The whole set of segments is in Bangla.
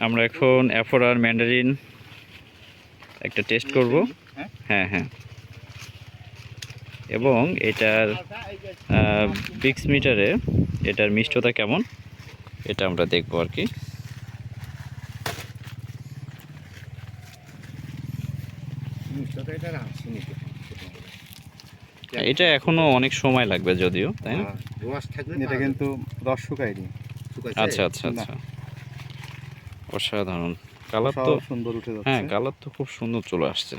আমরা এখন অ্যাফোরার ম্যান্ডারিন একটা টেস্ট করব। হ্যাঁ? হ্যাঁ হ্যাঁ। এবং এটার বিক্স মিটারে এটার মিষ্টতা কেমন? এটা আমরা দেখব আর কি। এটা তো। এটা এখনও অনেক সময় লাগবে যদিও তাই না? হ্যাঁ, এটা কিন্তু রস শুকায়নি। আচ্ছা আচ্ছা আচ্ছা। অসাধারণ। কালার তো সুন্দর উঠে যাচ্ছে। হ্যাঁ কালার তো খুব সুন্দর চলে আসছে।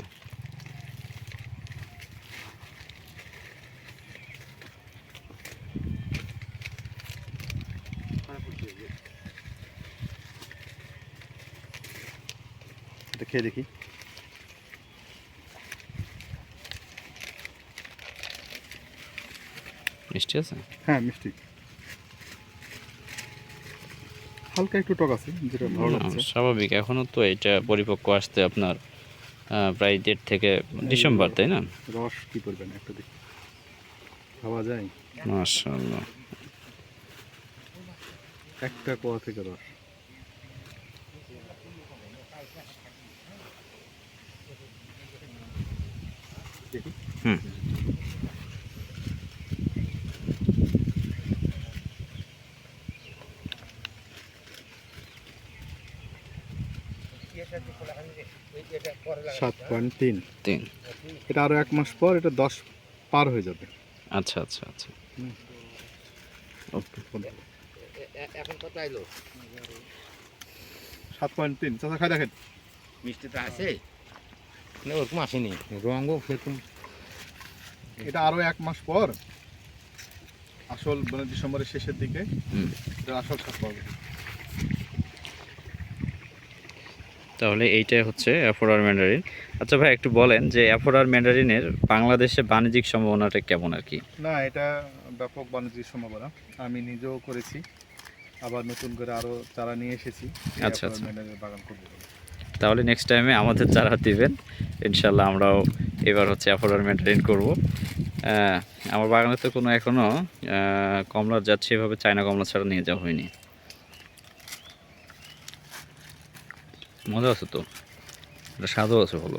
এটা খেয়ে দেখি। মিষ্টি আছে? হ্যাঁ মিষ্টি। হালকা একটু টক আছে যেটা ভালো লাগছে। স্বাভাবিক। এখনও তো এটা পরিপক্ক আসতে আপনার প্রায় দেড় থেকে ডিসেম্বর তাই না? রস কি করবেন একটা দেখি খাওয়া যায়? মাশাআল্লাহ। একটা কোয়া থেকে রস। হুম। সাত পয়েন্ট তিন। তিন। এটা আরও এক মাস পর এটা দশ পার হয়ে যাবে। আচ্ছা আচ্ছা আচ্ছা। এখন কত আইলো? সাত পয়েন্ট তিন। চাচা খাই দেখেন। মিষ্টিটা আছে। না ওরকম আসেনি। রঙও সেরকম। এটা আরও এক মাস পর আসল মানে ডিসেম্বরের শেষের দিকে এটা আসল স্বাদ পাবে তাহলে এইটাই হচ্ছে অ্যাফোরার ম্যান্ডারিন। আচ্ছা ভাই একটু বলেন যে অ্যাফোরার ম্যান্ডারিনের বাংলাদেশে বাণিজ্যিক সম্ভাবনাটা কেমন আর কি? না এটা ব্যাপক বাণিজ্যিক সম্ভাবনা। আমি নিজেও করেছি। আবার নতুন করে আরও চারা নিয়ে এসেছি। আচ্ছা, আচ্ছা। বাগান করব। তাহলে নেক্সট টাইমে আমাদের চারা দিবেন। ইনশাল্লাহ আমরাও এবার হচ্ছে অ্যাফোরার ম্যান্ডারিন করব। আমার বাগানে তো কোনো এখনও কমলার যাচ্ছে এভাবে চায়না কমলা ছাড়া নিয়ে যাওয়া হয়নি। মজা আছে তো? এটা স্বাদও আছে ভালো।